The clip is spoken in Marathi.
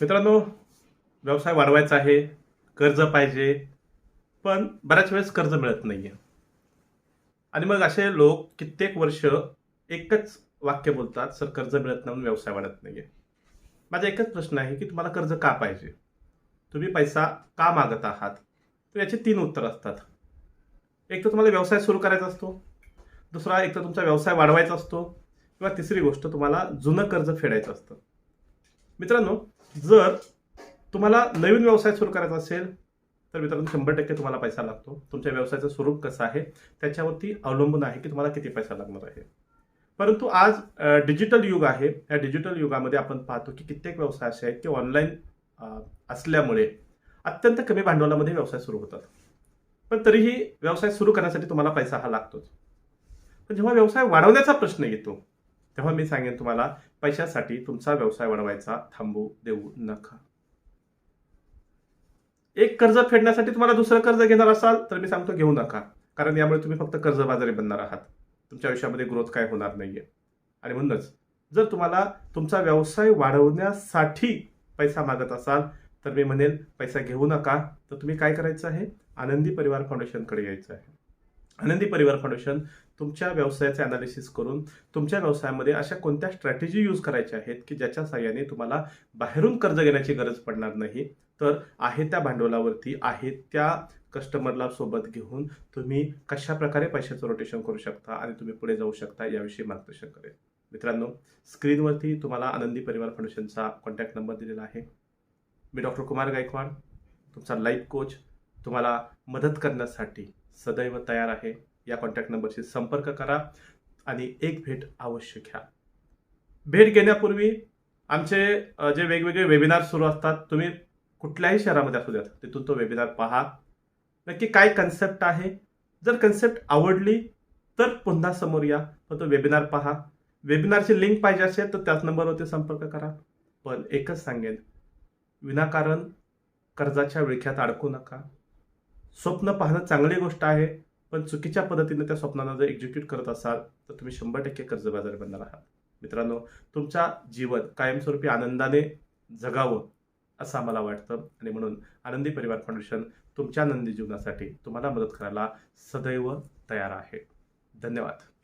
मित्रांनो व्यवसाय वाढवायचा आहे कर्ज पाहिजे पण बऱ्याच वेळेस कर्ज मिळत नाही आहे आणि मग असे लोक कित्येक वर्ष एकच वाक्य बोलतात सर कर्ज मिळत नाही म्हणून व्यवसाय वाढत नाही आहे माझा एकच प्रश्न आहे की तुम्हाला कर्ज का पाहिजे? तुम्ही पैसा का मागत आहात? तर याचे तीन उत्तर असतात. एक तर तुम्हाला व्यवसाय सुरू करायचा असतो. दुसरा एक तर तुमचा व्यवसाय वाढवायचा असतो. किंवा तिसरी गोष्ट तुम्हाला जुनं कर्ज फेडायचं असतं. मित्रांनो जर तुम्हाला नवीन व्यवसाय सुरू करायचा असेल तर मित्रांनो शंभर टक्के तुम्हाला पैसा लागतो. तुमच्या व्यवसायाचं स्वरूप कसं आहे त्याच्यावरती अवलंबून आहे की तुम्हाला किती पैसा लागणार आहे. परंतु आज डिजिटल युग आहे. या डिजिटल युगामध्ये आपण पाहतो की कित्येक व्यवसाय असे आहेत की ऑनलाईन असल्यामुळे अत्यंत कमी भांडवलामध्ये व्यवसाय सुरू होतात. पण तरीही व्यवसाय सुरू करण्यासाठी तुम्हाला पैसा हा लागतोच. पण जेव्हा व्यवसाय वाढवण्याचा प्रश्न येतो तेव्हा मी सांगेन तुम्हाला पैशासाठी तुमचा व्यवसाय वाढवायचा थांबू देऊ नका. एक कर्ज फेडण्यासाठी तुम्हाला दुसरं कर्ज घेणार असाल तर मी सांगतो घेऊ नका. कारण यामुळे तुम्ही फक्त कर्जबाजारी बनणार आहात. तुमच्या आयुष्यामध्ये ग्रोथ काय होणार नाहीये. आणि म्हणूनच जर तुम्हाला तुमचा व्यवसाय वाढवण्यासाठी पैसा मागत असाल तर मी म्हणेन पैसा घेऊ नका. तर तुम्ही काय करायचं आहे? आनंदी परिवार फाउंडेशनकडे यायचं आहे. आनंदी परिवार फाउंडेशन तुमच्या व्यवसायाचे अनालिसिस करून तुमच्या व्यवसायामध्ये अशा कोणत्या स्ट्रॅटेजी यूज करायच्या आहेत की ज्याच्या साह्याने तुम्हाला बाहेरून कर्ज घेण्याची गरज पडणार नाही? तर आहे त्या भांडवलावरती आहे त्या कस्टमरला सोबत घेऊन तुम्ही कशा प्रकारे पैशाचं रोटेशन करू शकता आणि तुम्ही पुढे जाऊ शकता याविषयी मार्गदर्शन करेल. मित्रांनो स्क्रीनवरती तुम्हाला आनंदी परिवार फाउंडेशनचा कॉन्टॅक्ट नंबर दिलेला आहे. मी डॉक्टर कुमार गायकवाड तुमचा लाईफ कोच तुम्हाला मदत करण्यासाठी सदैव तयार आहे. या कॉन्टॅक्ट नंबरशी संपर्क करा आणि एक भेट अवश्य घ्या. भेट घेण्यापूर्वी आमचे जे वेगवेगळे वेबिनार सुरू असतात तुम्ही कुठल्याही शहरामध्ये असू द्यात तिथून तो वेबिनार पहा. नक्की काय कन्सेप्ट आहे? जर कन्सेप्ट आवडली तर पुन्हा समोर या. पण तो वेबिनार पहा. वेबिनारची लिंक पाहिजे असेल तर त्याच नंबरवरती संपर्क करा. पण एकच सांगेन विनाकारण कर्जाच्या विळख्यात अडकू नका. स्वप्न पाहणं चांगली गोष्ट आहे पण चुकीच्या पद्धतीने त्या स्वप्नांना जर एक्झिक्यूट करत असाल तर तुम्ही शंभर टक्के कर्जबाजारी बनणार आहात. मित्रांनो तुमच्या जीवन कायमस्वरूपी आनंदाने जगावं असं आम्हाला वाटतं. आणि म्हणून आनंदी परिवार फाउंडेशन तुमच्या आनंदी जीवनासाठी तुम्हाला मदत करायला सदैव तयार आहे. धन्यवाद.